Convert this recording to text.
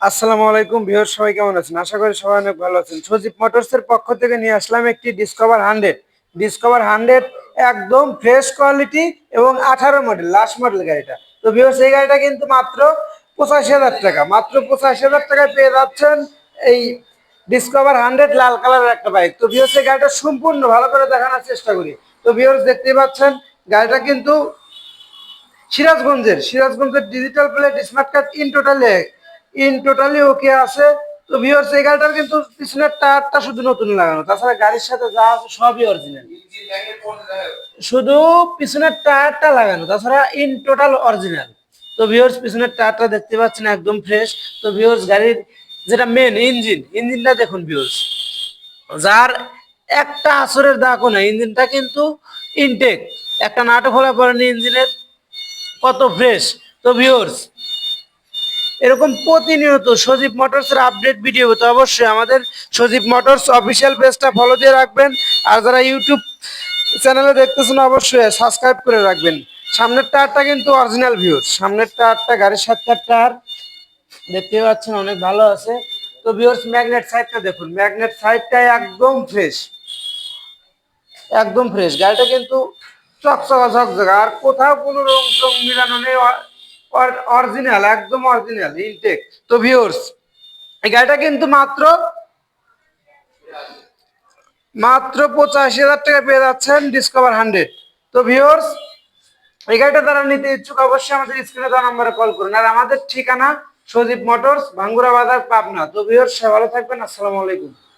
আসসালামু আলাইকুম বিহর সবাই কেমন আছেন? আশা করি সবাই অনেক ভালো আছেন। সজীব মোটরস এর পক্ষ থেকে নিয়ে আসলাম একটি ডিসকভার হান্ড্রেড ডিসকভার হান্ড্রেড একদম ফ্রেশ কোয়ালিটি এবং আঠারো মডেল লাস্ট মডেল গাড়িটা। তো বিহর সেই গাড়িটা কিন্তু মাত্র পঁচাশি হাজার টাকা। মাত্র পঁচাশি হাজার টাকায় পেয়ে যাচ্ছেন এই ডিসকভার হান্ড্রেড লাল কালারের একটা বাইক তো বিহর সেই গাড়িটা সম্পূর্ণ ভালো করে দেখানোর চেষ্টা করি। তো বিহর দেখতেই পাচ্ছেন, গাড়িটা কিন্তু সিরাজগঞ্জের। সিরাজগঞ্জের digital plate smart card in totally in totally okay আছে। তো ভিউয়ার্স এই গাড়িটার কিন্তু পিছনের টায়ারটা শুধু নতুন লাগানো। তাছাড়া গাড়ির সাথে যা আছে সবই অরিজিনাল শুধু পিছনের টায়ারটা লাগানো। তাছাড়া ইন টোটাল অরিজিনাল তো ভিউয়ার্স পিছনের টায়ারটা দেখতে পাচ্ছেন একদম ফ্রেশ তো ভিউয়ার্স গাড়ির যেটা মেন ইঞ্জিন ইঞ্জিনটা দেখুন ভিউয়ার্স যার একটা আসরের দাগও না ইঞ্জিনটা কিন্তু ইনটেক একটা নাটক খোলা পড়েনি ইঞ্জিনের কত ফ্রেশ তো ভিউয়ার্স এরকম প্রতিনিয়ত সজীব মোটরসের আপডেট ভিডিও তো অবশ্যই আমাদের সজীব মোটরস অফিসিয়াল পেজটা ফলো দিয়ে রাখবেন। আর যারা ইউটিউব চ্যানেলে দেখতেছেন, অবশ্যই সাবস্ক্রাইব করে রাখবেন। সামনের টায়ারটা কিন্তু অরিজিনাল ভিউর সামনের টায়ারটা গাড়ির সাতটার টায়ার। দেখতে পাচ্ছেন অনেক ভালো আছে। তো ভিউর্স ম্যাগনেট সাইডটা দেখুন। ম্যাগনেট সাইডটা একদম ফ্রেশ একদম ফ্রেশ গাড়িটা কিন্তু চকচকা ঝকঝকা। আর কোথাও কোনো রং টং মিলানো নেই। অরিজিনাল একদম অরিজিনাল ইনটেক তো ভিউর্স এই কিন্তু মাত্র মাত্র পঁচাশি হাজার টাকা পেয়ে যাচ্ছেন ডিসকভার হান্ড্রেড তো ভিউর্স এই গাড়িটা তারা নিতে ইচ্ছুক, অবশ্যই আমাদের স্ক্রিনে দেওয়া নম্বরে কল করুন। আর আমাদের ঠিকানা সজীব মোটরস, ভাঙ্গুরা বাজার, পাবনা। তো ভিউর্স ভালো থাকবেন, আসসালামু আলাইকুম।